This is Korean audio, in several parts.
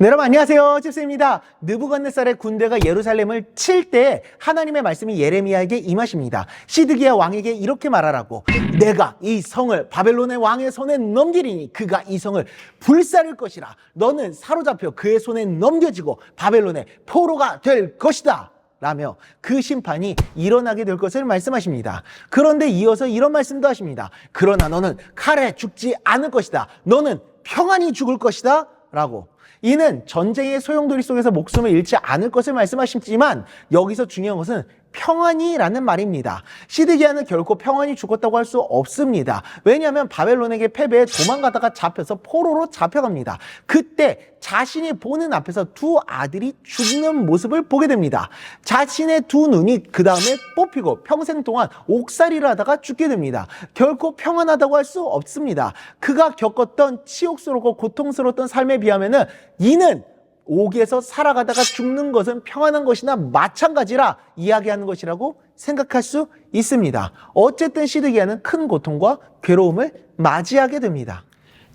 네, 여러분 안녕하세요. 집스입니다. 느부갓네살의 군대가 예루살렘을 칠 때 하나님의 말씀이 예레미야에게 임하십니다. 시드기야 왕에게 이렇게 말하라고 내가 이 성을 바벨론의 왕의 손에 넘기리니 그가 이 성을 불사를 것이라 너는 사로잡혀 그의 손에 넘겨지고 바벨론의 포로가 될 것이다. 라며 그 심판이 일어나게 될 것을 말씀하십니다. 그런데 이어서 이런 말씀도 하십니다. 그러나 너는 칼에 죽지 않을 것이다. 너는 평안히 죽을 것이다. 라고. 이는 전쟁의 소용돌이 속에서 목숨을 잃지 않을 것을 말씀하시지만 여기서 중요한 것은 평안이라는 말입니다. 시드기야는 결코 평안히 죽었다고 할 수 없습니다. 왜냐하면 바벨론에게 패배해 도망가다가 잡혀서 포로로 잡혀갑니다. 그때 자신이 보는 앞에서 두 아들이 죽는 모습을 보게 됩니다. 자신의 두 눈이 그 다음에 뽑히고 평생 동안 옥살이를 하다가 죽게 됩니다. 결코 평안하다고 할 수 없습니다. 그가 겪었던 치욕스럽고 고통스러웠던 삶에 비하면은 이는 옥에서 살아가다가 죽는 것은 평안한 것이나 마찬가지라 이야기하는 것이라고 생각할 수 있습니다. 어쨌든 시드기야는 큰 고통과 괴로움을 맞이하게 됩니다.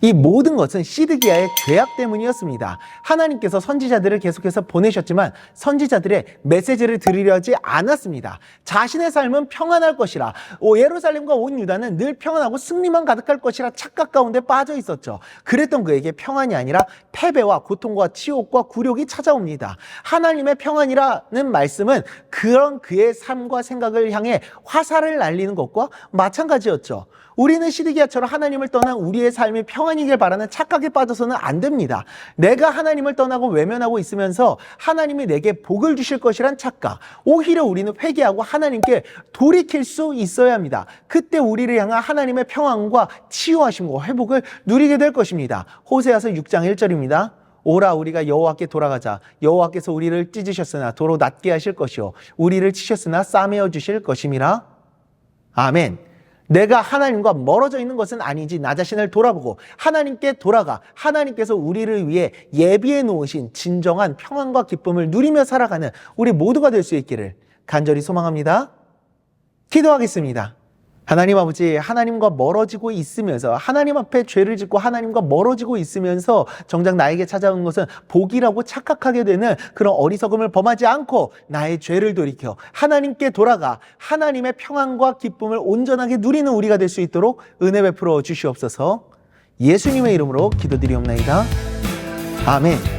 이 모든 것은 시드기야의 죄악 때문이었습니다. 하나님께서 선지자들을 계속해서 보내셨지만 선지자들의 메시지를 들으려 하지 않았습니다. 자신의 삶은 평안할 것이라 오, 예루살렘과 온 유다는 늘 평안하고 승리만 가득할 것이라 착각 가운데 빠져 있었죠. 그랬던 그에게 평안이 아니라 패배와 고통과 치욕과 굴욕이 찾아옵니다. 하나님의 평안이라는 말씀은 그런 그의 삶과 생각을 향해 화살을 날리는 것과 마찬가지였죠. 우리는 시드기야처럼 하나님을 떠난 우리의 삶이 평안 이길 바라는 착각에 빠져서는 안 됩니다. 내가 하나님을 떠나고 외면하고 있으면서 하나님이 내게 복을 주실 것이란 착각. 오히려 우리는 회개하고 하나님께 돌이킬 수 있어야 합니다. 그때 우리를 향한 하나님의 평안과 치유하심과 회복을 누리게 될 것입니다. 호세아서 6장 1절입니다. 오라 우리가 여호와께 돌아가자 여호와께서 우리를 찢으셨으나 도로 낮게 하실 것이요 우리를 치셨으나 싸매어 주실 것임이라 아멘. 내가 하나님과 멀어져 있는 것은 아니지 나 자신을 돌아보고 하나님께 돌아가 하나님께서 우리를 위해 예비해 놓으신 진정한 평안과 기쁨을 누리며 살아가는 우리 모두가 될 수 있기를 간절히 소망합니다. 기도하겠습니다. 하나님 아버지, 하나님과 멀어지고 있으면서 하나님 앞에 죄를 짓고 하나님과 멀어지고 있으면서 정작 나에게 찾아오는 것은 복이라고 착각하게 되는 그런 어리석음을 범하지 않고 나의 죄를 돌이켜 하나님께 돌아가 하나님의 평안과 기쁨을 온전하게 누리는 우리가 될 수 있도록 은혜 베풀어 주시옵소서 예수님의 이름으로 기도드리옵나이다. 아멘.